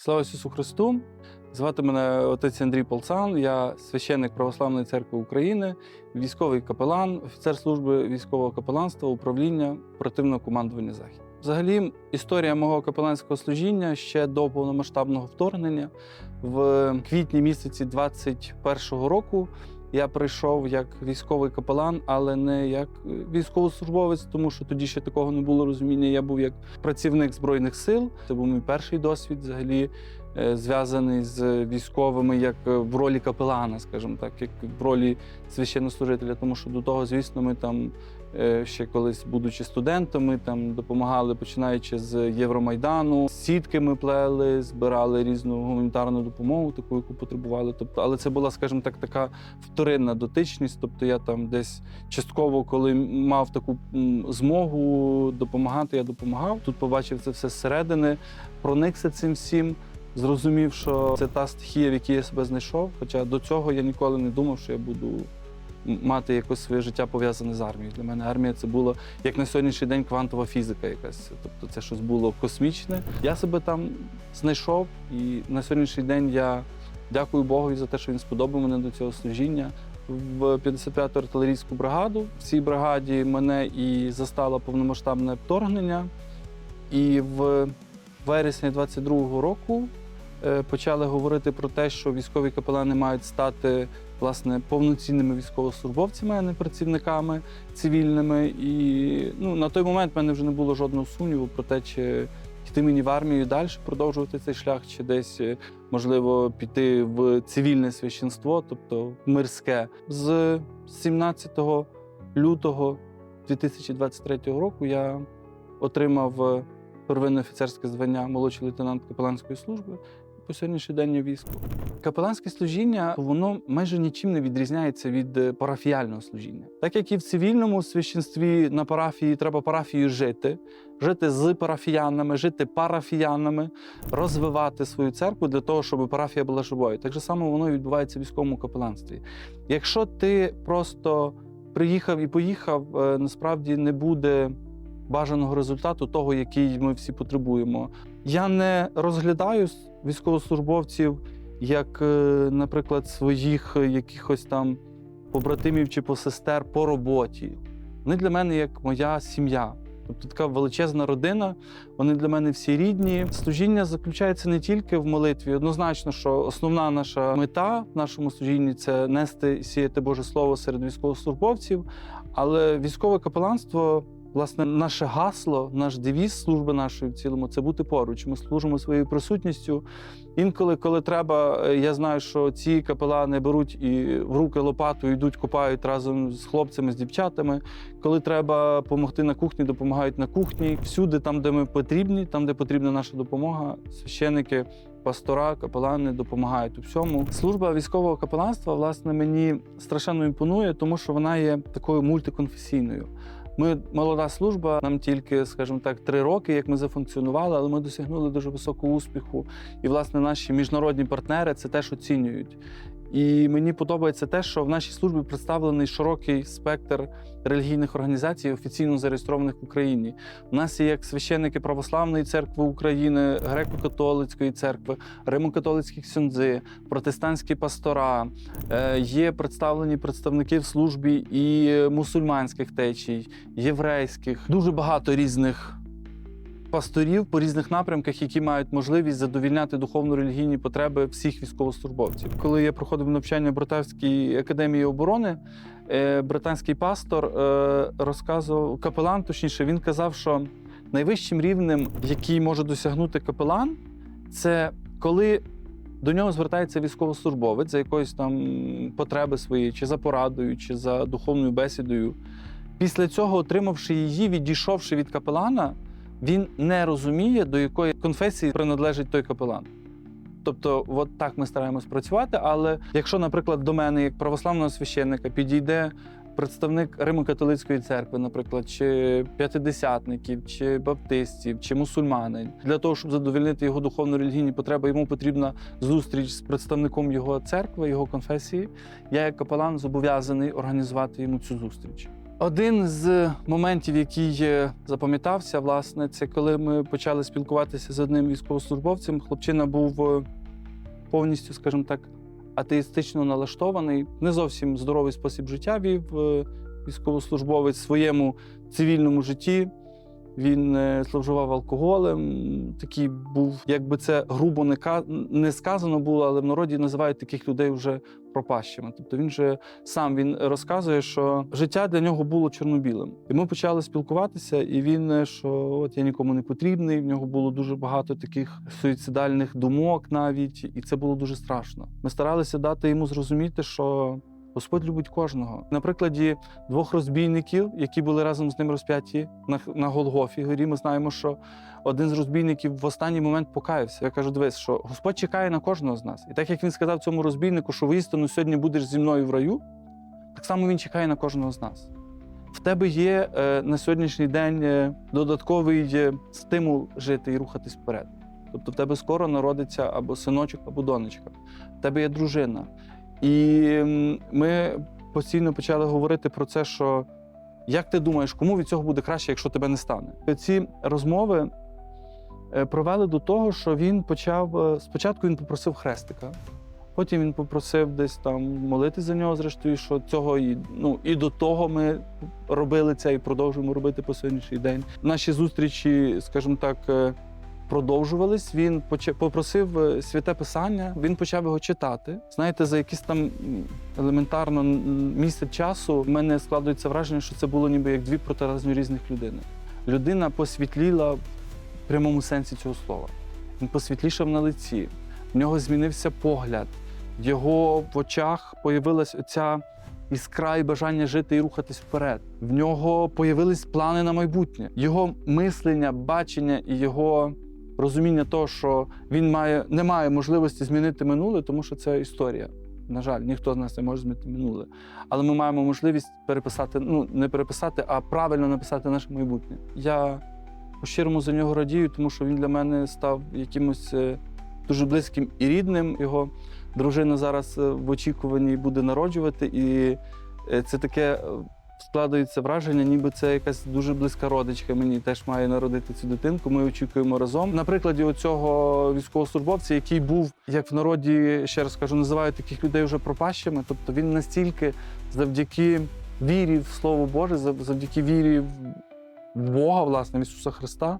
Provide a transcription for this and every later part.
Слава Ісусу Христу! Звати мене отець Андрій Полцан, я священник Православної церкви України, військовий капелан, офіцер служби військового капеланства, управління оперативного командування Захід. Взагалі, історія мого капеланського служіння ще до повномасштабного вторгнення. В квітні місяці 21-го року я прийшов як військовий капелан, але не як військовослужбовець, тому що тоді ще такого не було розуміння. Я був як працівник збройних сил. Це був мій перший досвід, взагалі е, зв'язаний з військовими, як е, в ролі капелана, скажімо так, як в ролі священнослужителя. Тому що до того, звісно, ми там е, ще колись, будучи студентами, там допомагали, починаючи з Євромайдану. Сітки ми плели, збирали різну гуманітарну допомогу, таку, яку потребували. Тобто, але це була, скажімо так, така вторинна дотичність. Тобто я там десь частково, коли мав таку змогу допомагати, я допомагав. Тут побачив це все зсередини, проникся цим всім. Зрозумів, що це та стихія, в якій я себе знайшов. Хоча до цього я ніколи не думав, що я буду мати якось своє життя пов'язане з армією. Для мене армія це було як на сьогоднішній день квантова фізика якась. Тобто це щось було космічне. Я себе там знайшов, і на сьогоднішній день я дякую Богу за те, що він сподобав мене до цього служіння. В 55-ту артилерійську бригаду. В цій бригаді мене і застало повномасштабне вторгнення. І в вересні 22-го року е, почали говорити про те, що військові капелани мають стати власне повноцінними військовослужбовцями, а не працівниками цивільними. І ну, на той момент в мене вже не було жодного сумніву про те, чи йти мені в армію і далі продовжувати цей шлях, чи десь е, можливо піти в цивільне священство, тобто мирське. З 17 лютого 2023 року я отримав е, первинне офіцерське звання молодший лейтенант капеланської служби. По сьогоднішній день я військо. Капеланське служіння воно майже нічим не відрізняється від е, парафіяльного служіння. Так як і в цивільному священстві на парафії треба парафією жити, жити з парафіянами, жити парафіянами, розвивати свою церкву для того, щоб парафія була живою. Так же само воно відбувається в військовому капеланстві. Якщо ти просто приїхав і поїхав, е, насправді не буде бажаного результату, того, який ми всі потребуємо. Я не розглядаю військовослужбовців як, е, наприклад, своїх е, якихось там побратимів чи посестер по роботі. Вони для мене як моя сім'я. Тобто така величезна родина, вони для мене всі рідні. Служіння заключається не тільки в молитві. Однозначно, що основна наша мета в нашому служінні це нести сіяти Боже Слово серед військовослужбовців. Але військове капеланство, власне, наше гасло, наш девіз служби нашої в цілому це бути поруч. Ми служимо своєю присутністю. Інколи, коли треба, е, я знаю, що ці капелани беруть і в руки лопату, йдуть, копають разом з хлопцями, з дівчатами. Коли треба допомогти на кухні, допомагають на кухні. Всюди, там, де ми потрібні, там, де потрібна наша допомога, священики, пастора, капелани допомагають у всьому. Служба військового капеланства, власне, мені страшенно імпонує, тому що вона є такою мультиконфесійною. Ми молода служба, нам тільки, скажімо так, три роки, як ми зафункціонували, але ми досягнули дуже високого успіху. І, власне, наші міжнародні партнери це теж оцінюють. І мені подобається те, що в нашій службі представлений широкий спектр релігійних організацій, офіційно зареєстрованих в Україні. У нас є як священники Православної церкви України, греко-католицької церкви, римо-католицькі ксюндзи, протестантські пастора. Е, Є представлені представники в службі і мусульманських течій, єврейських. Дуже багато різних пасторів по різних напрямках, які мають можливість задовільняти духовно-релігійні потреби всіх військовослужбовців. Коли я проходив навчання в Братавській академії оборони, е, британський пастор е, розказував капелан, точніше, він казав, що найвищим рівнем, який може досягнути капелан, це коли до нього звертається військовослужбовець за якоюсь там потреби своєї, чи за порадою, чи за духовною бесідою. Після цього, отримавши її, відійшовши від капелана, він не розуміє, до якої конфесії приналежить той капелан. Тобто, от так ми стараємось працювати. Але якщо, наприклад, до мене, як православного священника, підійде представник Римо-католицької церкви, наприклад, чи п'ятидесятників, чи баптистів, чи мусульманин, для того, щоб задовольнити його духовно-релігійні потреби, йому потрібна зустріч з представником його церкви, його конфесії. Я, як капелан, зобов'язаний організувати йому цю зустріч. Один з моментів, який е, запам'ятався, власне, це коли ми почали спілкуватися з одним військовослужбовцем. Хлопчина був е, повністю, скажімо так, атеїстично налаштований, не зовсім здоровий спосіб життя вів е, військовослужбовець в своєму цивільному житті. Він е, зловживав алкоголем. Такий був, якби це грубо не не сказано було, але в народі називають таких людей вже пропащими. Тобто він же сам він розказує, що життя для нього було чорнобілим. І ми почали спілкуватися, і він е, що от я нікому не потрібний. В нього було дуже багато таких суїцидальних думок навіть, і це було дуже страшно. Ми старалися дати йому зрозуміти, що Господь любить кожного. На прикладі двох розбійників, які були разом з ним розп'яті на, на Голгофі горі, ми знаємо, що один з розбійників в останній момент покаявся. Я кажу: дивись, що Господь чекає на кожного з нас. І так як він сказав цьому розбійнику, що воістину сьогодні будеш зі мною в раю, так само він чекає на кожного з нас. В тебе є е, на сьогоднішній день е, додатковий е, стимул жити і рухатись вперед. Тобто в тебе скоро народиться або синочок, або донечка. В тебе є дружина. І ми постійно почали говорити про це, що як ти думаєш, кому від цього буде краще, якщо тебе не стане? Ці розмови е, привели до того, що він почав е, спочатку він попросив хрестика. Потім він попросив десь там молити за нього, зрештою, що цього і ну і до того ми робили це і продовжуємо робити по сьогоднішній день. Наші зустрічі, скажімо так, е, продовжувались. Він попросив е, святе писання, він почав його читати. Знаєте, за якийсь там елементарно місяць часу в мене складується враження, що це було ніби як дві протилежні різних людини. Людина посвітліла в прямому сенсі цього слова. Він посвітлішав на лиці, в нього змінився погляд, в його в очах появилась оця іскра і бажання жити і рухатись вперед. В нього появились плани на майбутнє. Його мислення, бачення і його розуміння того, що він має, не має можливості змінити минуле, тому що це історія. На жаль, ніхто з нас не може змінити минуле. Але ми маємо можливість переписати, ну не переписати, а правильно написати наше майбутнє. Я по-щирому за нього радію, тому що він для мене став якимось е, дуже близьким і рідним. Його дружина зараз е, в очікуванні буде народжувати, і е, це таке складається враження, ніби це якась дуже близька родичка. Мені теж має народити цю дитинку. Ми очікуємо разом. На прикладі оцього військовослужбовця, який був, як в народі, ще раз кажу, називають таких людей вже пропащими. Тобто він настільки завдяки вірі в Слово Боже, завдяки вірі в Бога, власне, в Ісуса Христа.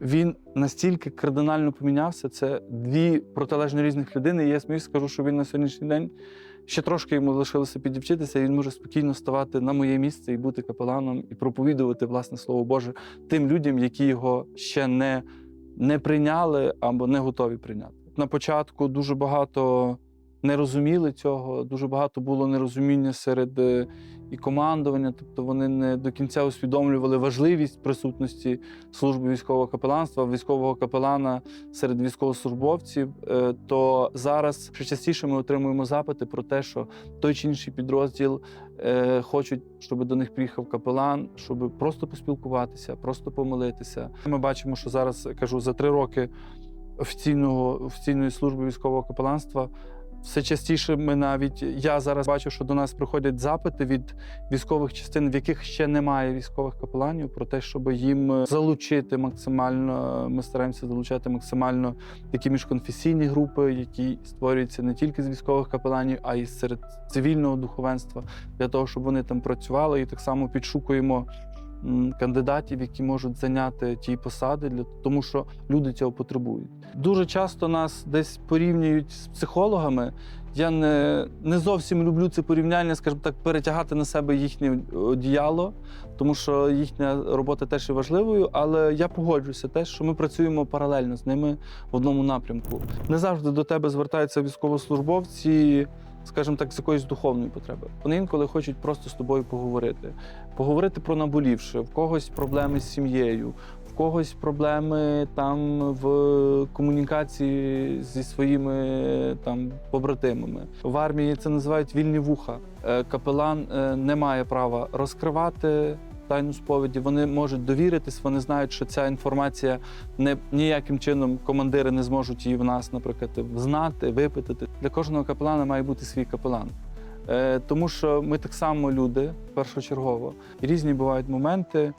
Він настільки кардинально помінявся. Це дві протилежно різних людини. І я смію скажу, що він на сьогоднішній день ще трошки йому лишилося підівчитися, він може спокійно ставати на моє місце і бути капеланом, і проповідувати власне слово Боже тим людям, які його ще не, не прийняли або не готові прийняти. На початку дуже багато не розуміли цього, дуже багато було нерозуміння серед е, і командування, тобто вони не до кінця усвідомлювали важливість присутності служби військового капеланства, військового капелана серед військовослужбовців. Е, То зараз ще частіше ми отримуємо запити про те, що той чи інший підрозділ е, хочуть, щоб до них приїхав капелан, щоб просто поспілкуватися, просто помолитися. Ми бачимо, що зараз кажу за три роки офіційного офіційної служби військового капеланства. Все частіше ми навіть я зараз бачу, що до нас приходять запити від військових частин, в яких ще немає військових капеланів, про те, щоб їм залучити максимально. Ми стараємося залучати максимально такі міжконфесійні групи, які створюються не тільки з військових капеланів, а й серед цивільного духовенства, для того, щоб вони там працювали. І так само підшукуємо кандидатів, які можуть зайняти ті посади, для тому що люди цього потребують. Дуже часто нас десь порівнюють з психологами. Я не, не зовсім люблю це порівняння, скажімо так, перетягати на себе їхнє одіяло, тому що їхня робота теж є важливою. Але я погоджуюся теж, що ми працюємо паралельно з ними в одному напрямку. Не завжди до тебе звертаються військовослужбовці, скажімо так, з якоїсь духовної потреби. Вони інколи хочуть просто з тобою поговорити, поговорити про наболівше, в когось проблеми з сім'єю, в когось проблеми там в комунікації зі своїми там побратимами. В армії це називають вільні вуха. Е, Капелан е, не має права розкривати. Тайну сповіді вони можуть довіритись, вони знають, що ця інформація не ніяким чином командири не зможуть її в нас, наприклад, знати, випитати. Для кожного капелана має бути свій капелан. Е, Тому що ми так само люди, першочергово. І різні бувають моменти.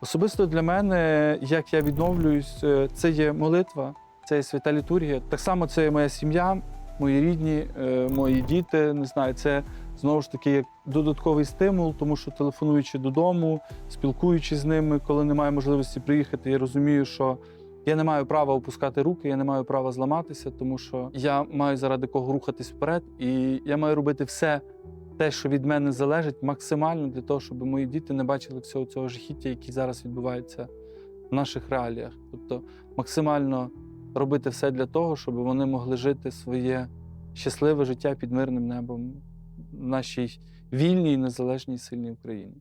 Особисто для мене, як я відновлююсь, е, це є молитва, це є свята літургія. Так само це є моя сім'я, мої рідні, е, мої діти. Не знаю, це знову ж таки як додатковий стимул, тому що телефонуючи додому, спілкуючись з ними, коли немає можливості приїхати, я розумію, що я не маю права опускати руки, я не маю права зламатися, тому що я маю заради кого рухатись вперед, і я маю робити все те, що від мене залежить, максимально для того, щоб мої діти не бачили всього цього жахіття, який зараз відбувається в наших реаліях. Тобто максимально робити все для того, щоб вони могли жити своє щасливе життя під мирним небом нашій вільній, незалежній, сильній Україні.